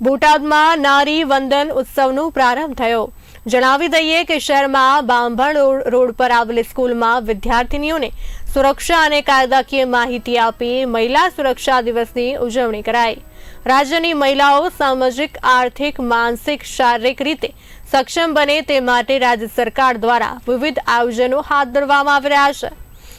બોટાદમાં નારી વંદન ઉત્સવનો પ્રારંભ થયો. જણાવી દઈએ કે શહેરમાં બાંભણ રોડ- પર આવેલી સ્કૂલમાં વિદ્યાર્થીનીઓને સુરક્ષા અને કાયદાકીય માહિતી આપી મહિલા સુરક્ષા દિવસની ઉજવણી કરાઈ. રાજ્યની મહિલાઓ સામાજિક, આર્થિક, માનસિક, શારીરિક રીતે સક્ષમ બને તે માટે રાજ્ય સરકાર દ્વારા વિવિધ આયોજનો હાથ ધરવામાં આવી રહ્યા છે.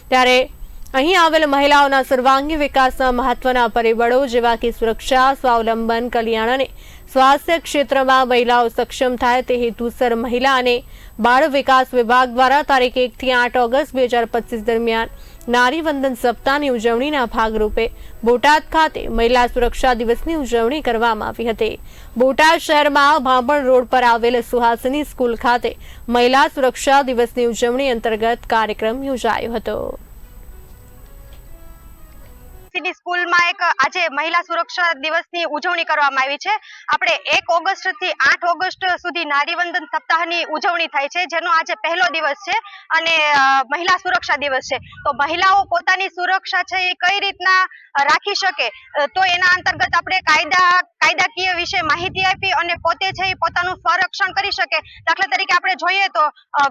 ત્યારે અહીં આવેલ મહિલાઓના સર્વાંગી વિકાસના મહત્વના પરિબળો જેવા કે સુરક્ષા, સ્વાવલંબન, કલ્યાણ અને સ્વાસ્થ્ય ક્ષેત્રમાં મહિલાઓ સક્ષમ થાય તે હેતુસર મહિલા અને બાળ વિકાસ વિભાગ દ્વારા તારીખ એકથી આઠ ઓગસ્ટ બે હજાર પચીસ દરમિયાન નારી વંદન સપ્તાહની ઉજવણીના ભાગરૂપે બોટાદ ખાતે મહિલા સુરક્ષા દિવસની ઉજવણી કરવામાં આવી હતી. બોટાદ શહેરમાં ભાંભણ રોડ પર આવેલ સુહાસિની સ્કૂલ ખાતે મહિલા સુરક્ષા દિવસની ઉજવણી અંતર્ગત કાર્યક્રમ યોજાયો હતો. એક, આજે મહિલા સુરક્ષા દિવસની ઉજવણી કરવામાં આવી છે. આપણે એક ઓગસ્ટથી આઠ ઓગસ્ટ સુધી નારીવંદન સપ્તાહની ઉજવણી થાય છે, જેનો આજે પહેલો દિવસ છે અને મહિલા સુરક્ષા દિવસ છે. તો મહિલાઓ પોતાની સુરક્ષા છે એ કઈ રીતના રાખી શકે? તો એના અંતર્ગત આપણે કાયદા કાયદાકીય વિશે માહિતી આપી અને પોતે છે એ પોતાનું સ્વરક્ષણ કરી શકે. દાખલા તરીકે આપણે જોઈએ તો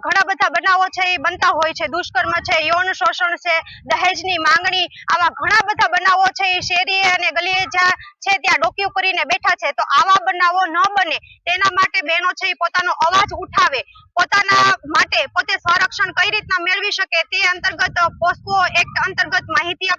ઘણા બધા બનાવો છે એ બનતા હોય છે, દુષ્કર્મ છે, યૌન શોષણ છે, દહેજની માંગણી, આવા ઘણા બધા બનાવો છે એ શેરીએ અને ગલીએ જ્યાં છે ત્યાં ડોક્યુ કરીને બેઠા છે. તો આવા બનાવો ન બને. તેના માટે બહેનો છે એ પોતાનો અવાજ ઉઠાવે. પોતાના માટે પોતે સ્વરક્ષણ કઈ રીતના મેળવી શકે તે અંતર્ગત પોસ્કો એક્ટ અંતર્ગત માહિતી